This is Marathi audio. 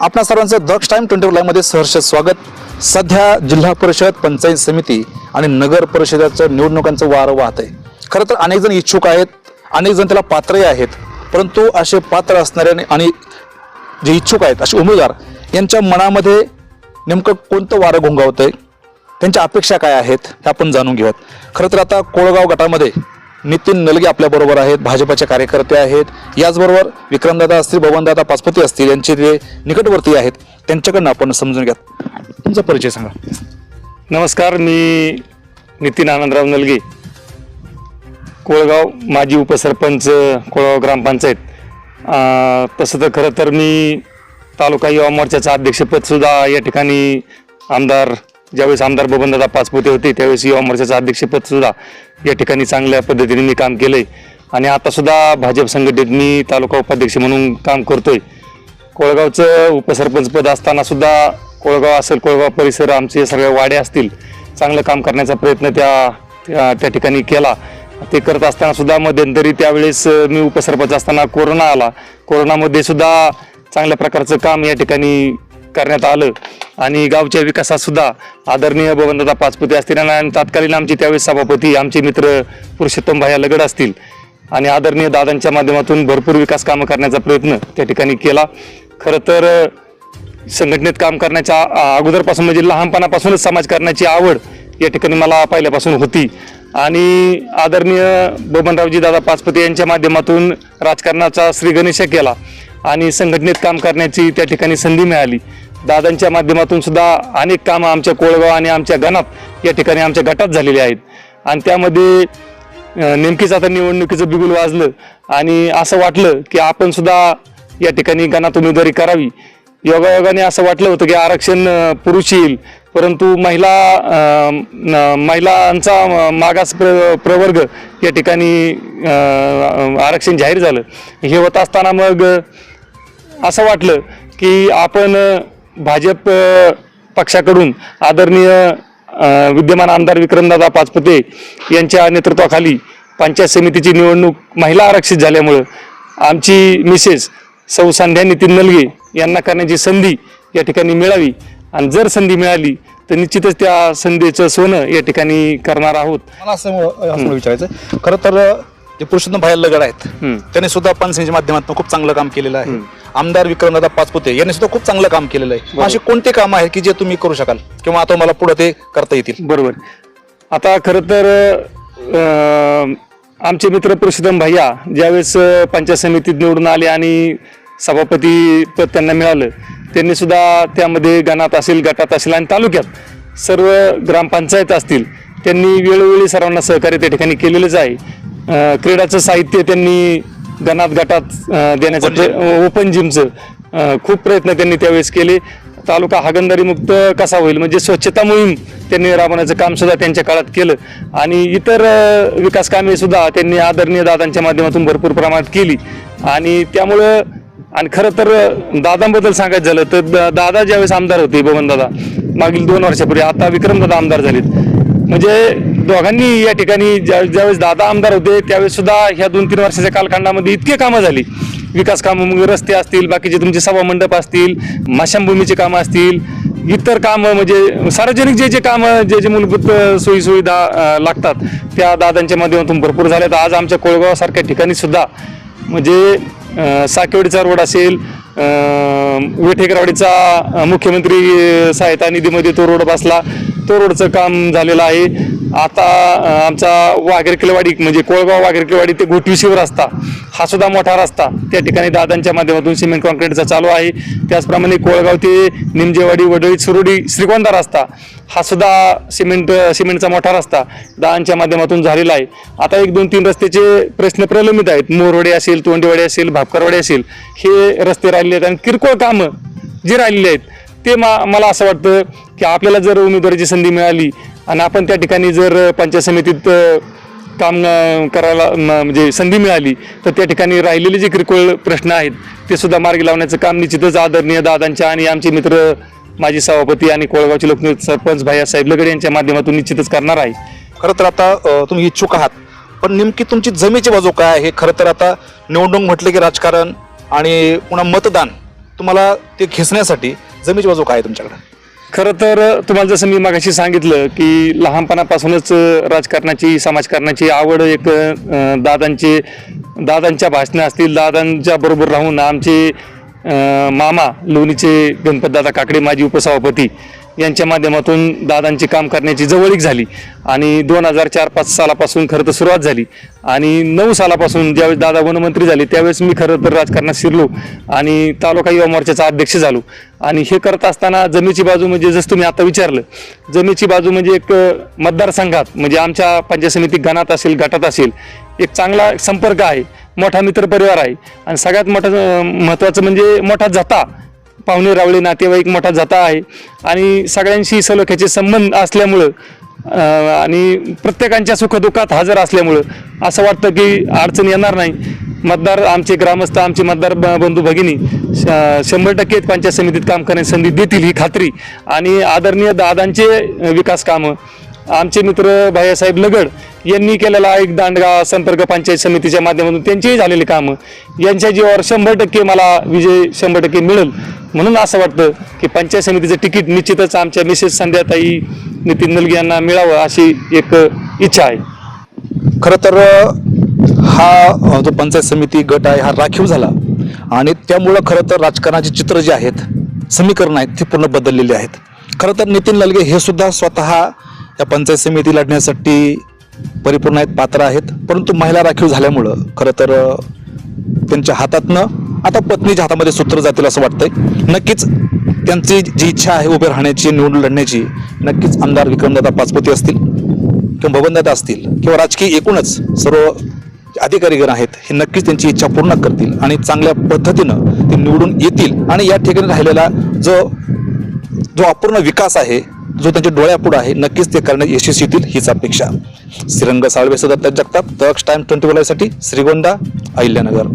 आपणा सर्वांचं दक्ष टाइम ट्वेंटी लाईव्हमध्ये सहर्ष स्वागत. सध्या जिल्हा परिषद पंचायत समिती आणि नगर परिषदेचं निवडणुकांचं वारं वाहत आहे खरं तर अनेक जण इच्छुक आहेत अनेक जण त्याला पात्रही आहेत परंतु असे पात्र असणारे आणि जे इच्छुक आहेत असे उमेदवार यांच्या मनामध्ये नेमकं कोणतं वारं घोंगावतंय? त्यांच्या अपेक्षा काय आहेत हे आपण जाणून घेऊयात. खरं तर आता कोळगाव गटामध्ये नितीन नलगे आपल्या बरोबर आहेत भाजपाचे कार्यकर्ते आहेत. याचबरोबर विक्रमदादा असतील बबनदादा पाचपती असतील यांचे ते निकटवर्ती आहेत त्यांच्याकडनं आपण समजून घ्या. तुमचा परिचय सांगा. नमस्कार मी नितीन आनंदराव नलगे. कोळगाव माजी उपसरपंच कोळगाव ग्रामपंचायत. तसं तर खरं तर मी तालुका युवा मोर्चाचं अध्यक्षपदसुद्धा या ठिकाणी आमदार ज्यावेळेस आमदार बबनदादा पाचपुते होते त्यावेळेस युवा मोर्चाचं अध्यक्षपदसुद्धा या ठिकाणी चांगल्या पद्धतीने मी काम केलं आहे आणि आतासुद्धा भाजप संघटनेत मी तालुका उपाध्यक्ष म्हणून काम करतोय. कोळगावचं उपसरपंचपद असताना सुद्धा कोळगाव असेल कोळगाव परिसर आमचे सगळे वाडे असतील. चांगलं काम करण्याचा प्रयत्न त्या त्या ठिकाणी केला. ते करत असताना सुद्धा मध्यंतरी त्यावेळेस मी उपसरपंच असताना कोरोना आला. कोरोनामध्ये सुद्धा चांगल्या प्रकारचं काम या ठिकाणी करण्यात आलं. आणि गावच्या विकासात सुद्धा आदरणीय बबनदादा पाचपुते असतील आणि तात्कालीन आमचे त्यावेळेस सभापती आमचे मित्र पुरुषोत्तम भाया लगड असतील. आणि आदरणीय दादांच्या माध्यमातून भरपूर विकास कामं करण्याचा प्रयत्न त्या ठिकाणी केला. खरं तर संघटनेत काम करण्याच्या अगोदरपासून म्हणजे लहानपणापासूनच समाजकारणाची आवड या ठिकाणी मला पहिल्यापासून होती. आणि आदरणीय बबनरावजी दादा पाचपते यांच्या माध्यमातून राजकारणाचा श्रीगणेश केला. आणि संघटनेत काम करण्याची त्या ठिकाणी संधी मिळाली. दादांच्या माध्यमातून सुद्धा अनेक कामं आमच्या कोळगाव आणि आमच्या गणात या ठिकाणी आमच्या गटात झालेली आहेत. आणि त्यामध्ये नेमकीच आता निवडणुकीचं बिगुल वाजलं आणि असं वाटलं की आपण सुद्धा या ठिकाणी गणात उमेदवारी करावी. योगायोगाने असं वाटलं होतं की आरक्षण पुरुष येईल. परंतु महिला न- महिलांचा मागास प्र प्रवर्ग या ठिकाणी आरक्षण जाहीर झालं. हे होत असताना मग असं वाटलं की आपण भाजप पक्षाकडून आदरणीय विद्यमान आमदार विक्रमदादा पाचपुते यांच्या नेतृत्वाखाली पंचायत समितीची निवडणूक महिला आरक्षित झाल्यामुळं आमची मिसेस सौ संध्या नितीन नलगे यांना करण्याची संधी या ठिकाणी मिळावी. आणि जर संधी मिळाली तर निश्चितच त्या संधीचं सोनं या ठिकाणी करणार आहोत. मला असं असं विचारायचं खरं तर जे पुरुषोत्तम भाई लगड आहेत हम्म. त्यांनी सुद्धा पंचसेनेच्या माध्यमातून खूप चांगलं काम केलेलं आहे. आमदार विक्रमदादा पाचपुते यांनी सुद्धा खूप चांगलं काम केलेलं आहे. असे कोणते काम आहेत की जे तुम्ही करू शकाल किंवा आता मला पुढे ते करता येतील? बरोबर. आता खरं तर अं, आमचे मित्र पुरुषोत्तम भैया ज्यावेळेस अं, पंचायत समितीत निवडून आले आणि सभापती पद त्यांना मिळालं त्यांनी सुद्धा त्यामध्ये गणात असेल गटात असेल आणि तालुक्यात सर्व ग्रामपंचायत असतील त्यांनी वेळोवेळी सर्वांना सहकार्य त्या ठिकाणी केलेलंच आहे. क्रीडाचं साहित्य त्यांनी गणात गटात देण्याचं ओपन जिमचं खूप प्रयत्न त्यांनी त्यावेळेस केले. तालुका हागंदारी मुक्त कसा होईल? म्हणजे स्वच्छता मोहीम त्यांनी राबवण्याचं काम सुद्धा त्यांच्या काळात केलं. आणि इतर विकास कामे सुद्धा त्यांनी आदरणीय दादांच्या माध्यमातून भरपूर प्रमाणात केली. आणि त्यामुळं आणि खरं तर दादांबद्दल सांगायचं झालं तर दादा ज्यावेळेस आमदार होते बबन दादा मागील दोन वर्षापूर्वी आता विक्रम दादा आमदार झालेत. म्हणजे दोघांनी या ठिकाणी ज्या ज्यावेळेस दादा आमदार होते त्यावेळेस सुद्धा ह्या दोन तीन वर्षाच्या कालखंडामध्ये इतके कामं झाली. विकास कामं मग रस्ते असतील बाकीचे तुमचे सभा मंडप असतील माशांभूमीचे कामं असतील इतर कामं म्हणजे सार्वजनिक जे जे कामं जे जे मूलभूत सोयीसुविधा लागतात त्या दादांच्या माध्यमातून भरपूर झाल्यात. आज आमच्या कोळगावासारख्या ठिकाणी सुद्धा म्हणजे साकेवाडीचा रोड असेल वेठेकरवाडीचा मुख्यमंत्री सहायता निधीमध्ये तो रोड बसला. तो रोडचं काम झालेलं आहे. आता आमचा वाघेरकिलवाडी म्हणजे कोळगाव वाघेरकिलवाडी ते घोटविशीवर रस्ता हा सुद्धा मोठा रस्ता. त्या ठिकाणी दादांच्या माध्यमातून सिमेंट कॉन्क्रीटचा चालू आहे. त्याचप्रमाणे कोळगाव ते निमजेवाडी वडळी सुरोडी श्रीगोंदा रस्ता हा सुद्धा सिमेंट सिमेंटचा मोठा रस्ता दादांच्या माध्यमातून झालेला आहे. आता एक दोन तीन रस्त्याचे प्रश्न प्रलंबित आहेत. मोरवडे असेल तोंडेवाडी असेल भापकरवाडी असेल हे रस्ते राहिलेले आहेत आणि किरकोळ कामं जी राहिलेली आहेत ते मा मला असं वाटतं की आपल्याला जर उमेदवारीची संधी मिळाली आणि आपण त्या ठिकाणी जर पंचायत समितीत काम करायला म्हणजे संधी मिळाली तर त्या ठिकाणी राहिलेले जे किरकोळ प्रश्न आहेत ते सुद्धा मार्गी लावण्याचं काम निश्चितच आदरणीय दादांच्या आणि आमचे मित्र माजी सभापती आणि कोळगावचे लोकनेते सरपंच भाईसाहेब लगडे यांच्या माध्यमातून निश्चितच करणार आहे. खरं तर आता तुम्ही इच्छुक आहात पण नेमकी तुमची जमेची बाजू काय आहे? खरं तर आता निवडणूक म्हटलं की राजकारण आणि पुन्हा मतदान तुम्हाला ते खेचण्यासाठी जमेची बाजू काय आहे तुमच्याकडे? खरं तर तुम्हाला जसं मी मागाशी सांगितलं की लहानपणापासूनच राजकारणाची समाजकारणाची आवड एक दादांचे दादांच्या भाषणं असतील दादांच्या बरोबर राहून आमचे मामा लोणीचे गणपतदादा काकडे माजी उपसभापती यांच्या माध्यमातून दादांची काम करण्याची जवळीक झाली आणि दोन हजार चार पाच सालापासून खरं तर सुरुवात झाली. आणि नऊ सालापासून ज्यावेळेस दादा वनमंत्री झाले त्यावेळेस मी खरं तर राजकारणात शिरलो आणि तालुका युवा मोर्चाचा अध्यक्ष झालो. आणि हे करत असताना जमेची बाजू म्हणजे जसं तुम्ही आता विचारलं जमेची बाजू म्हणजे एक मतदारसंघात म्हणजे आमच्या पंचायत समिती गणात असेल गटात असेल एक चांगला संपर्क आहे मोठा मित्र परिवार आहे. आणि सगळ्यात मोठं महत्त्वाचं म्हणजे मोठा जाता पाहुणे रावळे नातेवाईक मोठा जाता आहे आणि सगळ्यांशी सलोख्याचे संबंध असल्यामुळं आणि प्रत्येकांच्या सुखदुःखात हजर असल्यामुळं असं वाटतं की अडचण येणार नाही. मतदार आमचे ग्रामस्थ आमचे मतदार ब- बंधू भगिनी श- शंभर टक्के पंचायत समितीत काम करण्याची संधी देतील ही खात्री. आणि आदरणीय दादांचे विकास कामं आमचे मित्र भाईसाहेब लगड यांनी केलेला एक दांडगा संपर्क पंचायत समितीच्या माध्यमातून त्यांचेही झालेले कामं. यांच्या जीवावर शंभर टक्के मला विजय शंभर टक्के मिळेल. म्हणून असं वाटतं की पंचायत समितीचं तिकीट निश्चितच आमच्या मिसेस संध्याताई नितीन नलगे यांना मिळावं अशी एक इच्छा आहे. खरं तर हा जो पंचायत समिती गट आहे हा राखीव झाला. आणि त्यामुळं खरं तर राजकारणाचे चित्र जे आहेत समीकरण आहेत ते पूर्ण बदललेली आहेत. खरं तर नितीन ललगे हे सुद्धा स्वतः या पंचायत समिती लढण्यासाठी परिपूर्ण आहेत पात्र आहेत. परंतु महिला राखीव झाल्यामुळं खरं तर त्यांच्या हातातनं आता पत्नीच्या हातामध्ये सूत्र जातील असं वाटतंय. नक्कीच त्यांची जी इच्छा आहे उभे राहण्याची निवडून लढण्याची नक्कीच आमदार विक्रमदादा पाचपती असतील किंवा भवनदादा असतील किंवा राजकीय एकूणच सर्व अधिकारीगण आहेत हे नक्कीच त्यांची इच्छा पूर्ण करतील आणि चांगल्या पद्धतीनं ते निवडून येतील. आणि या ठिकाणी राहिलेला जो जो अपूर्ण विकास आहे जो त्यांच्या डोळ्यापुढे आहे नक्कीच ते करण्यात यशस्वी येतील हीच अपेक्षा. श्रीरंग साळवे सदत्त जगताप दक्ष टाइम ट्वेंटी साठी श्रीगोंदा अहिल्यानगर.